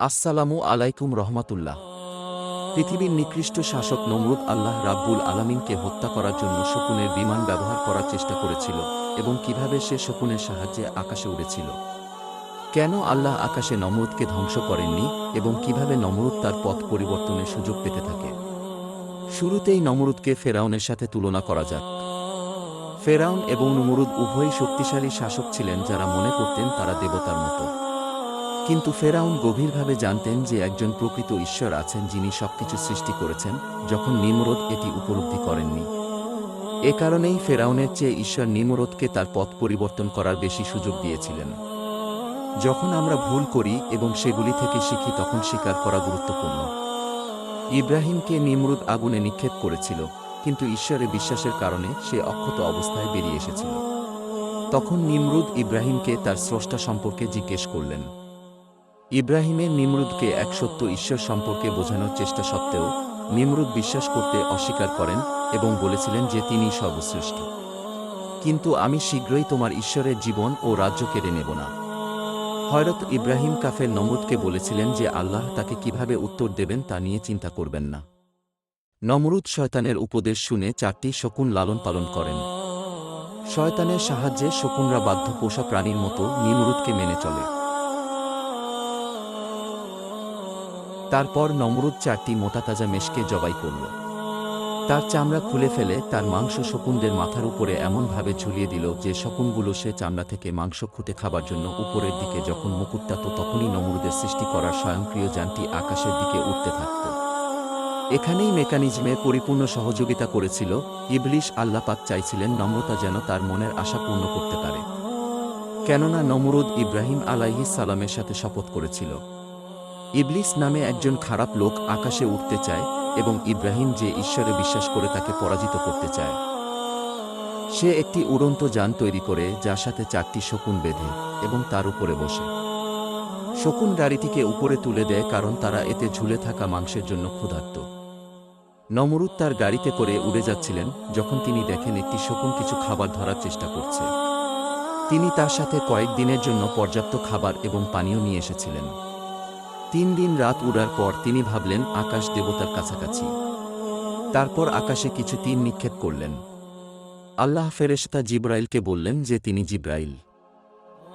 আসসালামু আলাইকুম রহমাতুল্লাহ। পৃথিবীর নিকৃষ্ট শাসক নমরুদ আল্লাহ রাব্বুল আলামিনকে হত্যা করার জন্য শকুনের বিমান ব্যবহার করার চেষ্টা করেছিল এবং কীভাবে সে শকুনের সাহায্যে আকাশে উড়েছিল। কেন আল্লাহ আকাশে নমরুদকে ধ্বংস করেননি এবং কীভাবে নমরুদ তার পথ পরিবর্তনের সুযোগ পেতে থাকে? শুরুতেই নমরুদকে ফেরাউনের সাথে তুলনা করা যাক। ফেরাউন এবং নমরুদ উভয়ই শক্তিশালী শাসক ছিলেন যারা মনে করতেন তারা দেবতার মতো। কিন্তু ফেরাউন গভীরভাবে জানতেন যে একজন প্রকৃত ঈশ্বর আছেন যিনি সবকিছু সৃষ্টি করেছেন, যখন নিমরোদ এটি উপলব্ধি করেননি। এ কারণেই ফেরাউনের চেয়ে ঈশ্বর নিমরোদকে তার পথ পরিবর্তন করার বেশি সুযোগ দিয়েছিলেন। যখন আমরা ভুল করি এবং সেগুলি থেকে শিখি, তখন স্বীকার করা গুরুত্বপূর্ণ। ইব্রাহিমকে নিমরুদ আগুনে নিক্ষেপ করেছিল, কিন্তু ঈশ্বরে বিশ্বাসের কারণে সে অক্ষত অবস্থায় বেরিয়ে এসেছিল। তখন নিমরুদ ইব্রাহিমকে তার স্রষ্টা সম্পর্কে জিজ্ঞেস করলেন ইব্রাহিমের নিমরুদকে এক সত্য ঈশ্বর সম্পর্কে বোঝানোর চেষ্টা সত্ত্বেও নিমরুদ বিশ্বাস করতে অস্বীকার করেন এবং বলেছিলেন যে তিনি সর্বশ্রেষ্ঠ। কিন্তু আমি শীঘ্রই তোমার ঈশ্বরের জীবন ও রাজ্য কেড়ে নেব না। হয়রত ইব্রাহিম কাফের নমরুদকে বলেছিলেন যে আল্লাহ তাকে কীভাবে উত্তর দেবেন তা নিয়ে চিন্তা করবেন না। নমরুদ শয়তানের উপদেশ শুনে চারটি শকুন লালন পালন করেন। শয়তানের সাহায্যে শকুনরা বাধ্য পোষা প্রাণীর মতো নিমরুদকে মেনে চলে। তারপর নমরুদ চারটি মোটাতাজা মেষকে জবাই করল। তার চামড়া খুলে ফেলে তার মাংস শকুনদের মাথার উপরে এমনভাবে ঝুলিয়ে দিল যে শকুনগুলো সে চামড়া থেকে মাংস খুঁটে খাবার জন্য উপরের দিকে যখন মুকুটটা তো তখনই নমরুদের সৃষ্টি করার স্বয়ংক্রিয় যানটি আকাশের দিকে উঠতে থাকত। এখানেই মেকানিজমে পরিপূর্ণ সহযোগিতা করেছিল। ইবলিশ আল্লাপাক চাইছিলেন নম্রতা যেন তার মনের আশা পূর্ণ করতে পারে। কেননা নমরুদ ইব্রাহিম আলাইহিস সালামের সাথে শপথ করেছিল। ইবলিস নামে একজন খারাপ লোক আকাশে উঠতে চায় এবং ইব্রাহিম যে ঈশ্বরে বিশ্বাস করে তাকে পরাজিত করতে চায়। সে একটি উড়ন্ত যান তৈরি করে যার সাথে চারটি শকুন বেঁধে এবং তার উপরে বসে। শকুন গাড়িটিকে উপরে তুলে দেয় কারণ তারা এতে ঝুলে থাকা মাংসের জন্য ক্ষুধার্ত। নমরুদ তার গাড়িতে করে উড়ে যাচ্ছিলেন যখন তিনি দেখেন একটি শকুন কিছু খাবার ধরার চেষ্টা করছে। তিনি তার সাথে কয়েক দিনের জন্য পর্যাপ্ত খাবার এবং পানীয় নিয়ে এসেছিলেন। তিন দিন রাত উড়ার পর তিনি ভাবলেন, আকাশ দেবতার কাছাকাছি। তারপর আকাশে কিছু তিন নিক্ষেপ করলেন। আল্লাহ ফেরেশতা জিব্রাইলকে বললেন যে তিনি জিব্রাইল।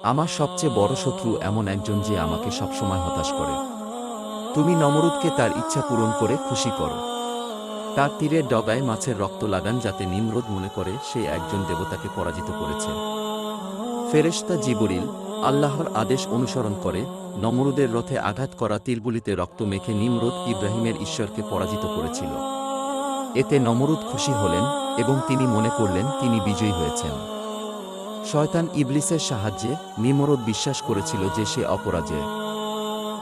আমার সবচেয়ে বড় শত্রু এমন একজন যে আমাকে সবসময় হতাশ করে। তুমি নমরুদকে তার ইচ্ছা পূরণ করে খুশি করো। তার তীরের ডগায় মাছের রক্ত লাগান যাতে নিমরোদ মনে করে সে একজন দেবতাকে পরাজিত করেছে। ফেরেশতা জিবরিল আল্লাহর আদেশ অনুসরণ করে নমরুদের রথে আঘাত করা তীরগুলিতে রক্ত মেখে নিমরুদ ইব্রাহিমের ঈশ্বরকে পরাজিত করেছিল। এতে নমরুদ খুশি হলেন এবং তিনি মনে করলেন তিনি বিজয়ী হয়েছেন। শয়তান ইবলিসের সাহায্যে নিমরুদ বিশ্বাস করেছিল যে সে অপরাজেয়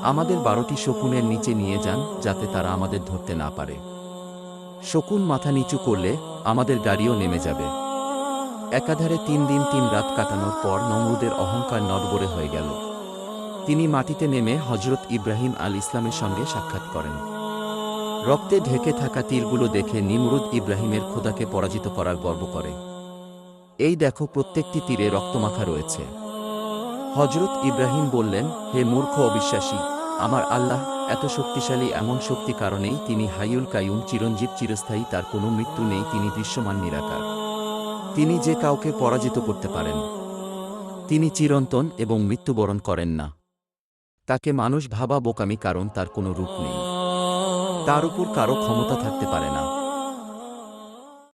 আমাদের বারোটি শকুনের নিচে নিয়ে যান যাতে তারা আমাদের ধরতে না পারে। শকুন মাথা নিচু করলে আমাদের গাড়িও নেমে যাবে। একাধারে তিন দিন তিন রাত কাটানোর পর নমরুদের অহংকার নড়বড়ে হয়ে গেল। তিনি মাটিতে নেমে হজরত ইব্রাহিম আল ইসলামের সঙ্গে সাক্ষাৎ করেন। রক্তে ঢেকে থাকা তীরগুলো দেখে নিমরুদ ইব্রাহিমের খোদাকে পরাজিত করার গর্ব করে। এই দেখো প্রত্যেকটি তীরে রক্তমাখা রয়েছে। হজরত ইব্রাহিম বললেন, হে মূর্খ অবিশ্বাসী, আমার আল্লাহ এত শক্তিশালী এমন শক্তি কারণেই তিনি হাইউল কায়ুম চিরঞ্জীব চিরস্থায়ী, তার কোনো মৃত্যু নেই, তিনি দৃশ্যমান নিরাকার। তিনি যে কাউকে পরাজিত করতে পারেন, তিনি চিরন্তন এবং মৃত্যুবরণ করেন না। তাকে মানুষ ভাবা বোকামি কারণ তার কোনো রূপ নেই। তার উপর কারও ক্ষমতা থাকতে পারে না।